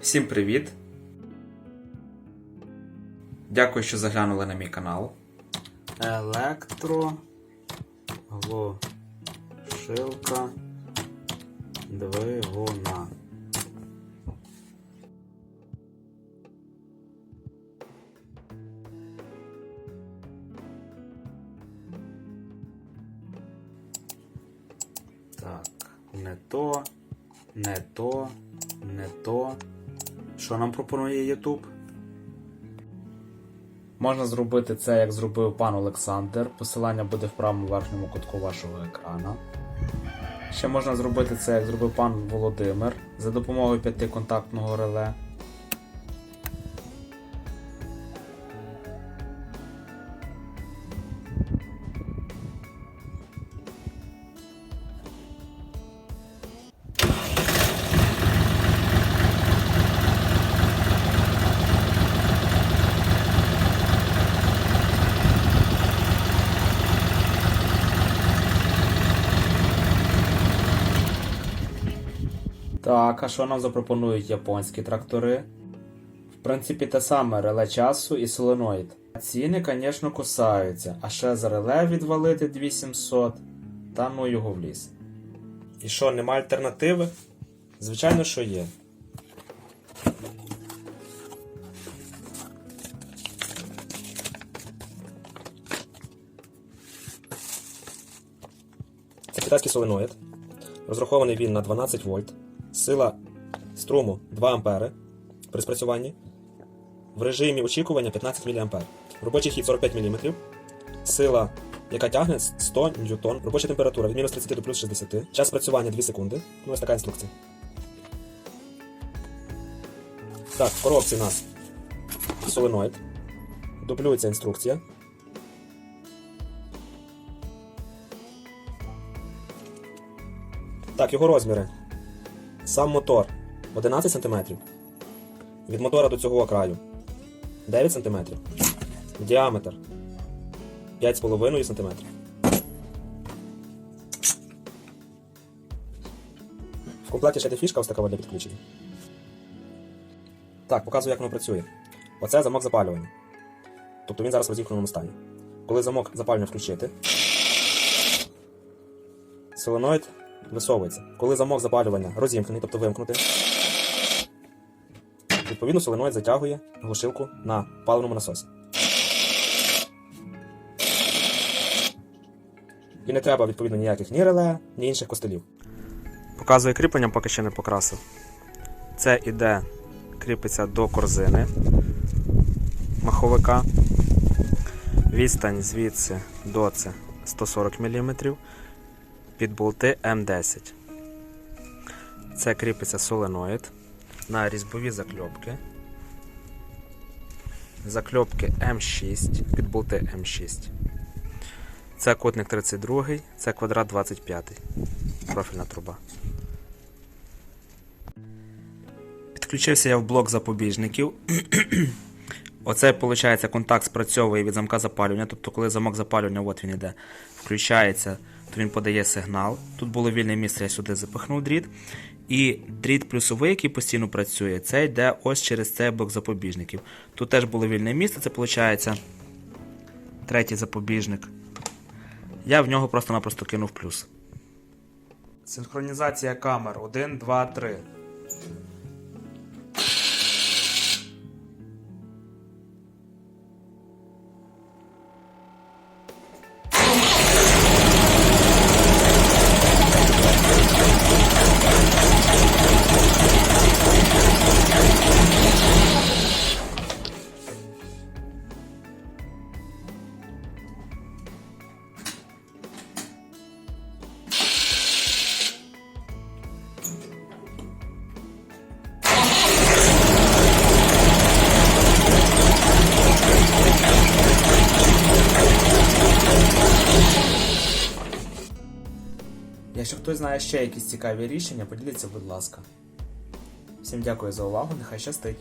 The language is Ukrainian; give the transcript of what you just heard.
Всім привіт! Дякую, що заглянули на мій канал. Електро. Глушилка двигуна. Так, не то, не то, не то. Що нам пропонує YouTube? Можна зробити це, як зробив пан Олександр. Посилання буде в правому верхньому кутку вашого екрана. Ще можна зробити це, як зробив пан Володимир, за допомогою п'ятиконтактного реле. Так, а що нам запропонують японські трактори? В принципі, те саме реле часу і соленоїд. Ціни, звісно, кусаються, а ще за реле відвалити 2700, та ну його в ліс. І що, нема альтернативи? Звичайно, що є. Це китайський соленоїд. Розрахований він на 12 вольт. Сила струму 2 ампери при спрацюванні. В режимі очікування 15 мА. Робочий хід 45 мм. Сила, яка тягне 100 ньютон. Робоча температура від мінус 30 до плюс 60. Час спрацювання 2 секунди. Ну, ось така інструкція. Так, в коробці у нас соленоїд. Дублюється інструкція. Так, його розміри. Сам мотор 11 см. Від мотора до цього краю 9 см. Діаметр 5,5 см. В комплекті ще йде фішка ось така для підключення. Так, показую, як воно працює. Оце замок запалювання. Тобто він зараз в розімкненому стані. Коли замок запалювання включити, соленоїд висовується. Коли замок запалювання розімкнений, тобто вимкнути, відповідно соленоїд затягує глушилку на паливному насосі. І не треба, відповідно, ніяких ні реле, ні інших костелів. Показує кріплення, поки ще не покрасив. Це іде, кріпиться до корзини маховика. Відстань звідси до це 140 мм під болти М10. Це кріпиться соленоїд на різьбові закльопки. Закльопки М6 під болти М6. Це котник 32, це квадрат 25. Профільна труба. Підключився я в блок запобіжників. Оце, виходить, контакт спрацьовує від замка запалювання. Тобто, коли замок запалювання, от він іде, включається, то він подає сигнал. Тут було вільне місце, я сюди запихнув дріт. І дріт плюсовий, який постійно працює, це йде ось через цей блок запобіжників. Тут теж було вільне місце, це виходить третій запобіжник. Я в нього просто-напросто кинув плюс. Синхронізація камер 1, 2, 3. Якщо хтось знає ще якісь цікаві рішення, поділіться, будь ласка. Всім дякую за увагу, нехай щастить!